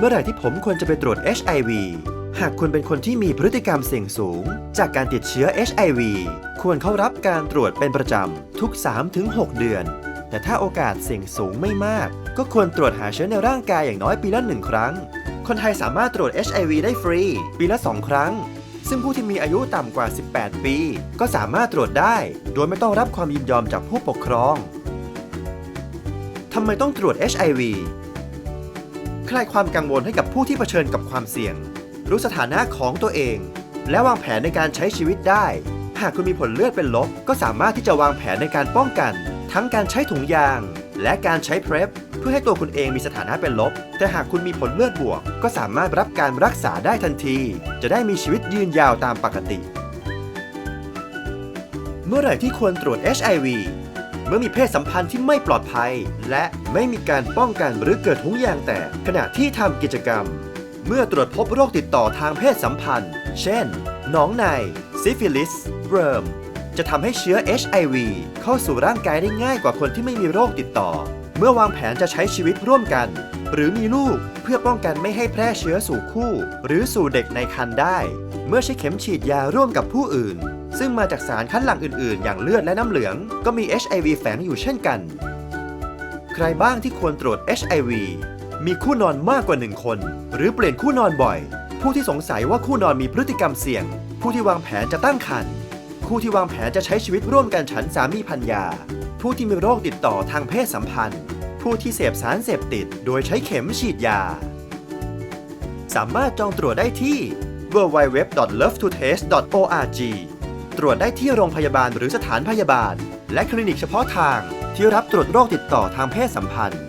เมื่อไหร่ที่ผมควรจะไปตรวจ HIV หากคุณเป็นคนที่มีพฤติกรรมเสี่ยงสูง จากการติดเชื้อ HIV ควรเข้ารับการตรวจเป็นประจำทุก 3-6 เดือน แต่ถ้าโอกาสเสี่ยงสูงไม่มาก ก็ควรตรวจหาเชื้อในร่างกายอย่างน้อยปีละหนึ่งครั้ง คนไทยสามารถตรวจ HIV ได้ฟรี ปีละ 2 ครั้ง ซึ่งผู้ที่มีอายุต่ำกว่า 18 ปี ก็สามารถตรวจได้ โดยไม่ต้องรับความยินยอมจากผู้ปกครองทำไมต้องตรวจ HIV คลายความกังวลให้กับผู้ที่เผชิญกับความเสี่ยง รู้สถานะของตัวเอง และวางแผนในการใช้ชีวิตได้ หากคุณมีผลเลือดเป็นลบ ก็สามารถที่จะวางแผนในการป้องกัน ทั้งการใช้ถุงยาง และการใช้ PrEP เพื่อให้ตัวคุณเองมีสถานะเป็นลบ แต่หากคุณมีผลเลือดบวก ก็สามารถรับการรักษาได้ทันที จะได้มีชีวิตยืนยาวตามปกติ เมื่อไหร่ที่ควรตรวจ HIV เมื่อมีเพศสัมพันธ์ที่ไม่ปลอดภัย และไม่มีการป้องกันหรือเกิดทุงยางแตกขณะที่ทำกิจกรรม เมื่อตรวจพบโรคติดต่อทางเพศสัมพันธ์ เช่น หนองใน ซิฟิลิสเวิร์มจะทำให้เชื้อ HIV เข้าสู่ร่างกายได้ง่ายกว่าคนที่ไม่มีโรคติดต่อ เมื่อวางแผนจะใช้ชีวิตร่วมกัน หรือมีลูกเพื่อป้องกันไม่ให้แพร่เชื้อสู่คู่ หรือสู่เด็กในครรภ์ได้ เมื่อใช้เข็มฉีดยาร่วมกับผู้อื่น ซึ่งมาจากสารคัดหลั่งอื่นๆ อย่างเลือดและน้ำเหลือง ก็มี HIV แฝงอยู่เช่นกัน ใครบ้างที่ควรตรวจ HIV มีคู่นอนมากกว่า1คน หรือเปลี่ยนคู่นอนบ่อย ผู้ที่สงสัยว่าคู่นอนมีพฤติกรรมเสี่ยง ผู้ที่วางแผนจะตั้งครรภ์ผู้ที่วางแผนจะใช้ชีวิตร่วมกันฉันสามีพันยาผู้ที่มีโรคติดต่อทางเพศสัมพันธ์ ผู้ที่เสพสารเสพติด โดยใช้เข็มฉีดยา สามารถจองตรวจได้ที่ www.lovetotest.org ตรวจได้ที่โรงพยาบาลหรือสถานพยาบาล และคลินิกเฉพาะทางที่รับตรวจโรคติดต่อทางเพศสัมพันธ์